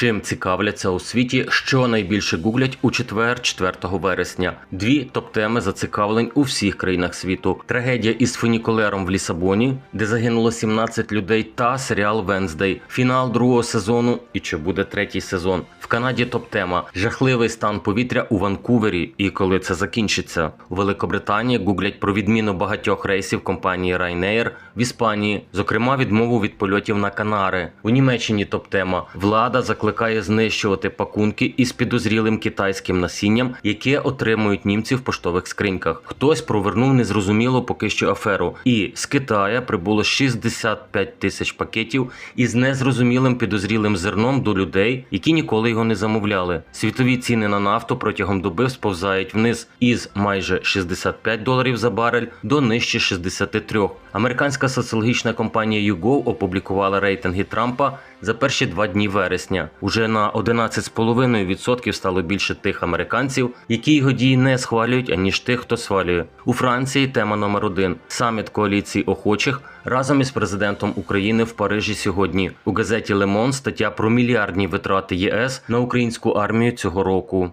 Чим цікавляться у світі, що найбільше гуглять у четвер, 4 вересня. Дві топ-теми зацікавлень у всіх країнах світу: трагедія із фунікулером в Лісабоні, де загинуло 17 людей, та серіал Венздей, фінал другого сезону і чи буде третій сезон. В Канаді топ-тема жахливий стан повітря у Ванкувері і коли це закінчиться. У Великобританії гуглять про відміну багатьох рейсів компанії Ryanair, в Іспанії, зокрема відмову від польотів на Канари. У Німеччині топ-тема влада закликає знищувати пакунки із підозрілим китайським насінням, яке отримують німці в поштових скриньках. Хтось провернув незрозуміло поки що аферу. І з Китая прибуло 65 тисяч пакетів із незрозумілим підозрілим зерном до людей, які ніколи його не замовляли. Світові ціни на нафту протягом доби сповзають вниз із майже 65 доларів за барель до нижче 63. Американська соціологічна компанія YouGov опублікувала рейтинги Трампа за перші два дні вересня. Уже на 11,5% стало більше тих американців, які його дії не схвалюють, аніж тих, хто схвалює. У Франції тема номер один саміт коаліції охочих разом із президентом України в Парижі сьогодні. У газеті Лемон стаття про мільярдні витрати ЄС на українську армію цього року.